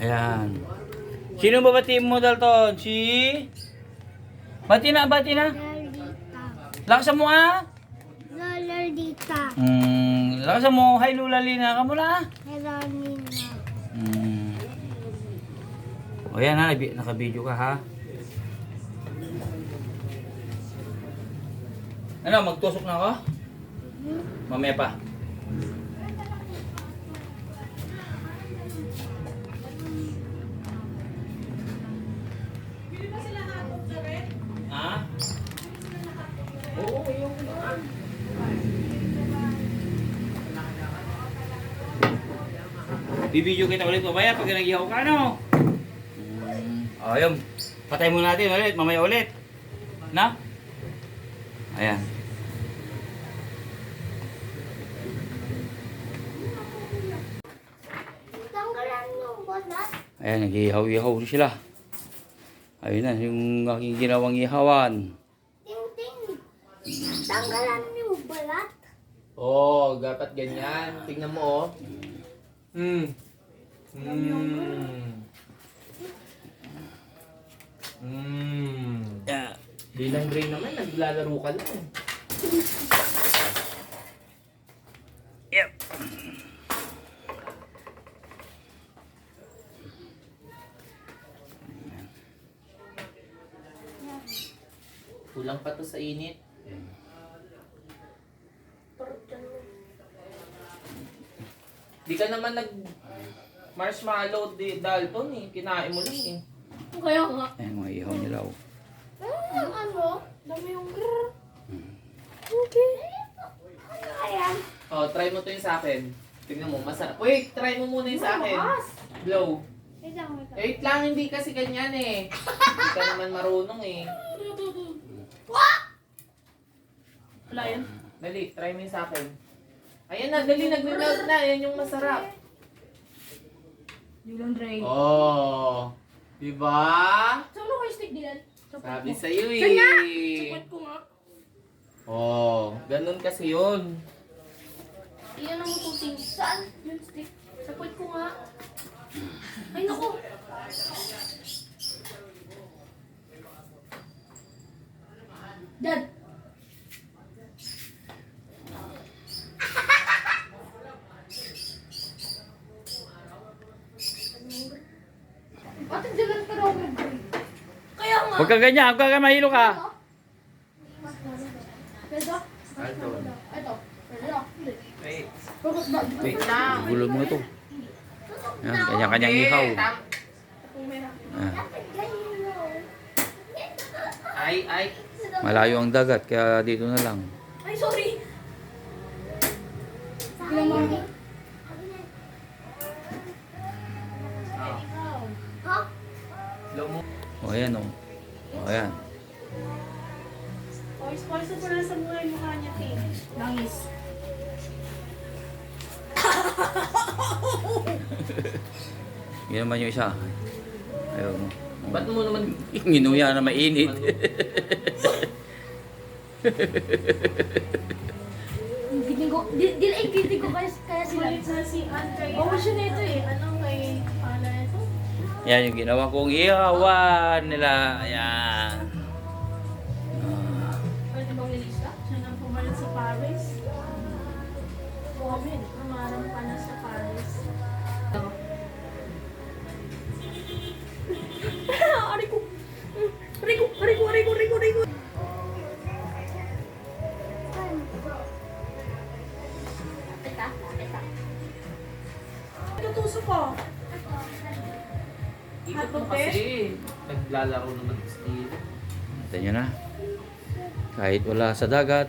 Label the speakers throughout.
Speaker 1: Ayan. Sino ba batiin mo, Dalton? Si... Bati na, bati na. Lakasan mo ah.
Speaker 2: Lolita.
Speaker 1: Hmm, lakasan mo. Hi, Lula Lina. Kamu na.
Speaker 2: Hello, Nina.
Speaker 1: Hmm. O yan ha, naka-video ka ha. Ano, magtusok na ako? Mamaya pa. Bibidyo kita ulit mamaya pag nag-ihaw ka, ano? Mm. Oh, yun. Patay muna natin ulit, mamaya ulit. Na? Ayan. Ayan, nag-ihaw-ihaw sila. Ayun na, yung aking ginawang ihawan.
Speaker 2: Ting, ting. Tanggalan yung balat.
Speaker 3: Oo, oh, dapat ganyan. Tingnan mo, oh. Hmm. Hmm. Hmm.
Speaker 1: Yeah.
Speaker 3: Bilang Dre naman, naglalaro ka lang.
Speaker 1: Yep.
Speaker 3: Kulang pa to sa init. Di ka naman nag marshmallow di Dalton eh. Kinain mo lang eh.
Speaker 2: Kaya nga.
Speaker 1: Ayan, mga ihaw nila. oh.
Speaker 2: Ang ano? Dami yung grrr. Okay. Ano kaya?
Speaker 3: Oh, try mo to yung sa akin. Tingnan mo, masarap. Wait, try mo muna yung sa akin. Blow.
Speaker 2: Wait lang, wait lang.
Speaker 3: Wait lang, hindi kasi ganyan eh. Hindi ka naman marunong eh.
Speaker 2: Wala yan.
Speaker 3: Dali, try mo yung sa akin. Ayan na, dali, nag-melt na. Yan yung masarap.
Speaker 2: Yun lang, Dre.
Speaker 3: Oh, diba?
Speaker 2: Saan mo kayo stick dilan?
Speaker 3: Sabi sa'yo eh.
Speaker 2: Support ko nga.
Speaker 3: Oh, ganun kasi yun.
Speaker 2: Iyan ang mututing. Saan? Yung stick. Support ko nga. Ay, naku. Dad. Bakit dilan ka raw mo, Dre? Kaya nga.
Speaker 1: Huwag ka ganyan, huwag ka mahilo ka.
Speaker 3: Wait.
Speaker 1: Gulo mo ito. Yan, kanya-kanyang ihaw. Ah,
Speaker 3: Ay, ay.
Speaker 1: malayo ang dagat, kaya dito na lang. Naman yung isa. Ayaw mo.
Speaker 3: Ba't mo naman
Speaker 1: Nginuya na mainit.
Speaker 2: Giting ko, di, di lang giting ko kaya, kaya sila. sa si Andre. Oh, siya na ito eh. Ano kay, ano ito?
Speaker 1: Yan yung ginawa kong ihawan nila. Ayan.
Speaker 3: Naglalaro naman dito.
Speaker 1: Kita nyo na. Kahit wala sa dagat,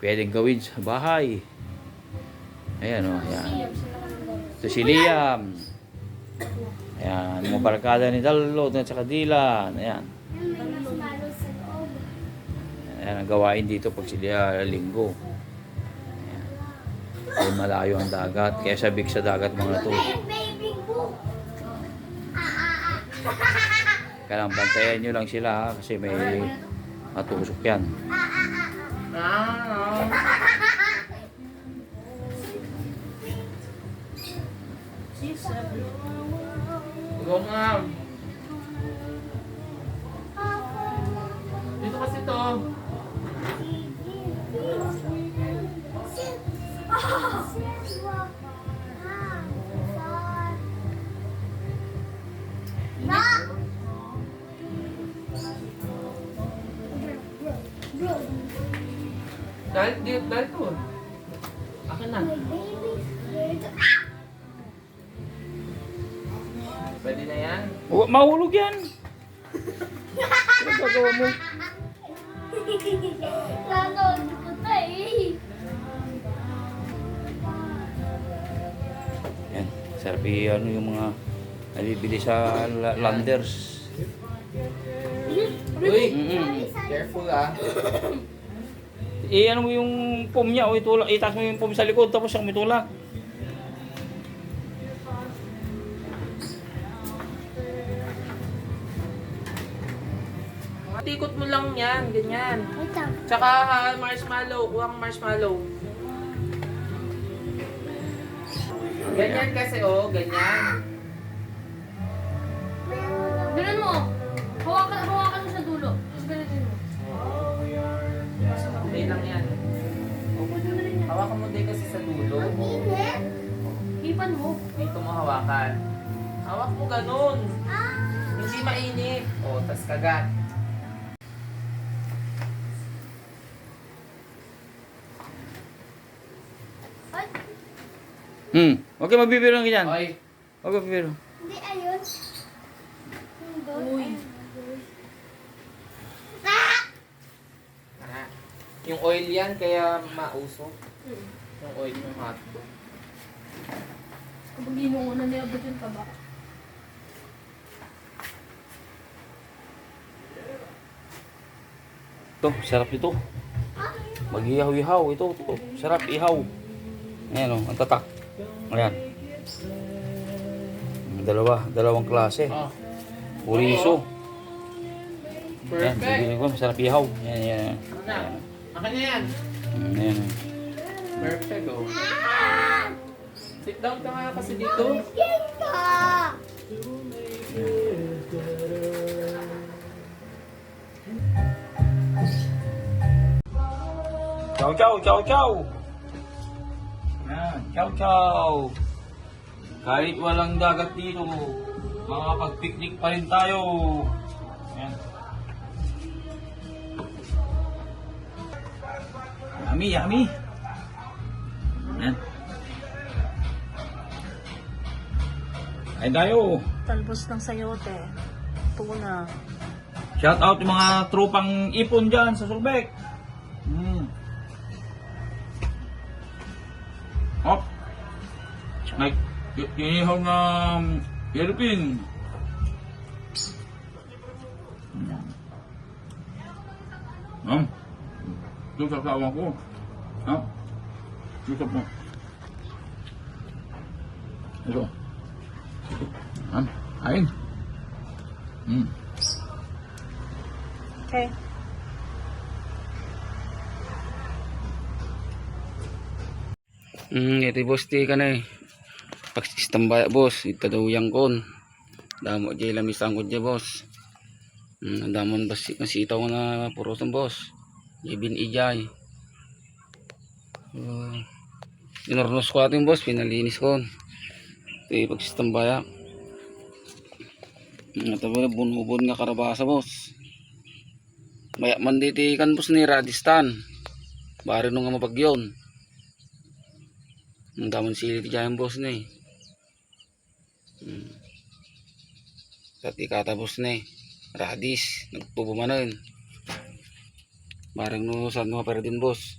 Speaker 1: pwedeng gawin sa bahay. Ayan o, ayan. Ito si Liam. Ayan, mga barkada ni Dalot at saka Dylan. Ayan. Ayan ang gawain dito pag sila linggo. Ayan. Ay malayo ang dagat, kaya sabik sa dagat mga to.
Speaker 2: baby book.
Speaker 1: Kaya lang, bantayan nyo lang sila ha, kasi may matusok yan.
Speaker 3: Go nga. Na. Pwede na yan.
Speaker 4: Oh, mahulog yan. Ano gagawa mo?
Speaker 2: Nanood ko to eh.
Speaker 4: Yan. Sarap ano yung mga nalibili sa la- landers.
Speaker 3: Uy!
Speaker 4: Mm-mm.
Speaker 3: Careful ah.
Speaker 4: Eh, ano mo yung pom niya, o itulak, itaas mo yung pom sa likod, tapos ang mitulak.
Speaker 3: Tikot mo lang yan, ganyan. Tsaka ha, marshmallow, kuha kang marshmallow. Ganyan kasi oh, ganyan. Dito mo hawakan. Hawak mo ganun. Hindi mainit. O, tas kagat.
Speaker 4: Hmm. Okay, mabibiro lang ganyan.
Speaker 3: Oy,
Speaker 4: Okay, mabibiro.
Speaker 2: hindi ayun. Uy.
Speaker 3: ah, yung oil yan kaya mausok. Yung oil yung hotdog.
Speaker 2: Kapag inuuna niya, ba't yung taba?
Speaker 4: Ito, sarap ito. Mag-ihaw-ihaw. Ito, ito. Sarap ihaw. Ayan o, ang tatak. Ayan. Dalawa, dalawang klase.
Speaker 3: Oh,
Speaker 4: Puriso. Ayan,
Speaker 3: perfect.
Speaker 4: bibili ko, masarap ihaw. Ayan, ayan.
Speaker 3: Ano na? Akin na yan.
Speaker 4: Ayan.
Speaker 3: Perfect oh. Sit down ka nga kasi dito.
Speaker 4: Ciao, ciao, ciao, ciao. Ayan, ciao, ciao. Kahit walang dagat dito, makakapag-picnic pa rin tayo. Ayan. Yummy, yummy. Ay tayo.
Speaker 5: Talbos ng sayote. Tuna.
Speaker 4: Shout out yung mga tropang ipon dyan sa Sulbek. Mm. Hop. Like, inihaw na Philippine. Mm. Um. Ito sa kawan ko. Ha? Ito mo. Ito. Ayun. Mm.
Speaker 5: Okay.
Speaker 4: Hmm, ito boss ti ka na eh. Pag istambaya boss, ito daw yang kon. Damo jay lamis ang kudya boss. Hmm, damon bas masitaw na puro sa boss. Jibin ijay. Uh, inornos ko ating boss, pinalinis ko. Ito yung pag istambaya. Hmm, ito ba bunubon nga karabasa boss. Maya man diti kan boss ni Radistan. Bari nung nga mapagyon. Ang damon sili ti dyan boss eh. Hmm. Pati katapos na eh. Radis. Nagtubo man na yun. Barang no saan mo pero din boss.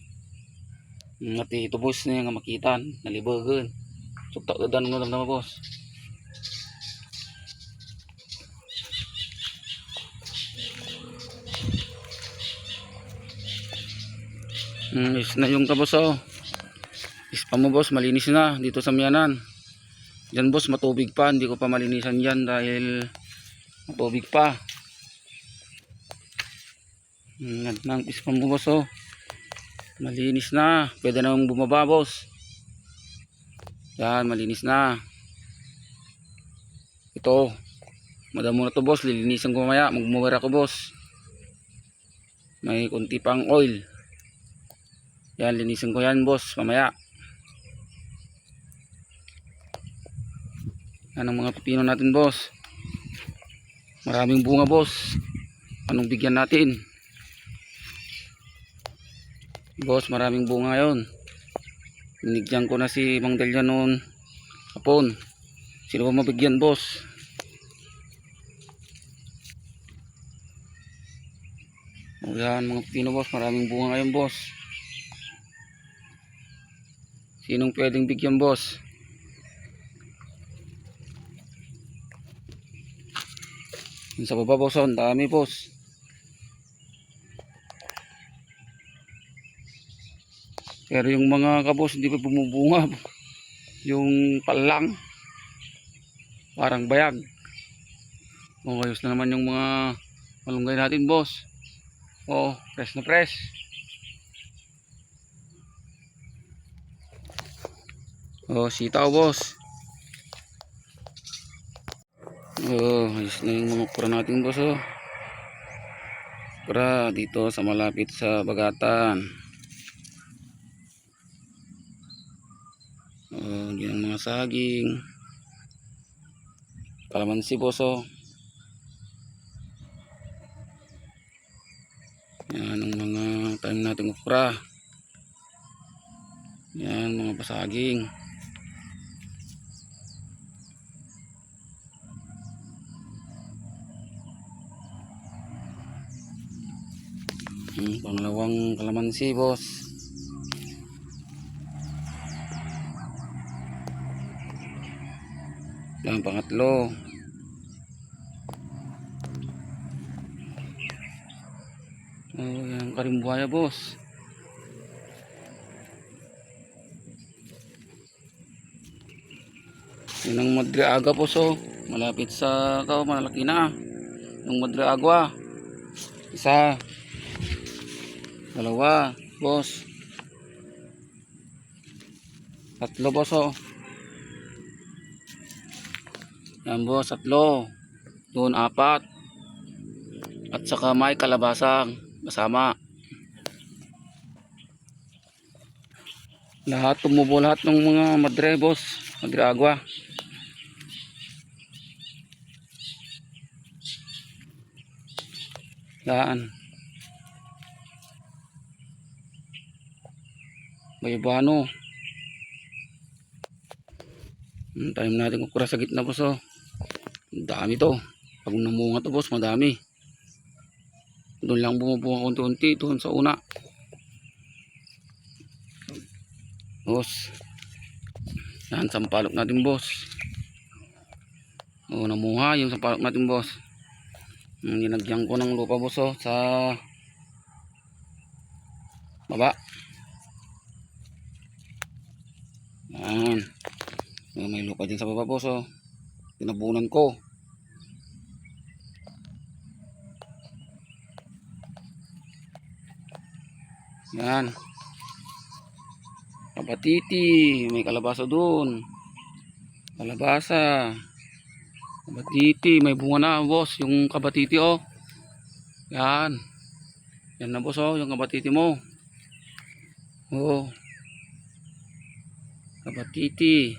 Speaker 4: Nga ti ito boss yung nga makitan. Nalibagan. Sukta dadan mo naman boss. Hmm, is na yung kabos oh. Ispa mo boss, malinis na dito sa Mianan. Diyan boss, matubig pa. Hindi ko pa malinisan yan dahil matubig pa. Hmm, nang ispa mo boss oh. Malinis na. Pwede na bumaba boss. Yan, malinis na. Ito. Madamo na to boss. Lilinisan ko mamaya. Magmuwer ako boss. May kunti pang oil. Yan, linisin ko yan boss. Mamaya. Yan ang mga pipino natin boss. Maraming bunga boss. Anong bigyan natin? Boss, maraming bunga yon. Binigyan ko na si Mang Delia noon. Hapon. Sino ba mabigyan boss? O yan mga pipino boss. Maraming bunga ngayon boss. Sinong pwedeng bigyan boss? Sa baba boss, oh, ang dami boss. Pero yung mga kabos hindi pa bumubunga. Yung palang parang bayag. Oh, ayos na naman yung mga malunggay natin boss. Oh, fresh na fresh. Oh, sitaw boss. Oh, ayos na yung mga kura natin boss oh. Kura dito sa malapit sa bagatan. Oh, yan ang mga saging. Kalamansi boss oh. Yan ang mga tanim nating okra. Yan mga pasaging. Hmm, pangalawang kalamansi boss. Yan pangatlo. Oh, yan karimbuaya boss. Yan ang Madre Agua po so. Malapit sa to, malaki na. Yung Madre Agua. Isa. Dalawa, boss. Tatlo boss oh. Yan boss, tatlo. Doon apat. At saka may kalabasang kasama. Lahat tumubo lahat ng mga madre boss. Madre agua. Yan. Bayabano. Hmm, tanim natin kukura sa gitna boss oh. Dami to. Pag namunga to boss, madami. Doon lang bumubunga unti-unti doon sa una. Boss. Yan, sampalok natin boss. Oo, namuha yung sampalok natin boss. Hmm, Ninagyan ko ng lupa boss oh, sa baba. Yan. May lupa din sa baba boss oh. Tinabunan ko. Yan. Kabatiti. May kalabasa doon. Kalabasa. Kabatiti. May bunga na boss. Yung kabatiti oh. Yan. Yan na boss oh. Yung kabatiti mo. Oh. Kabatiti.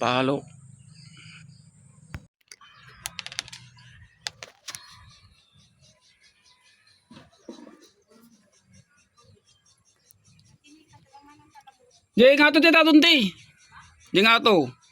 Speaker 4: Palo. Di nga to tita tunti. Di nga to.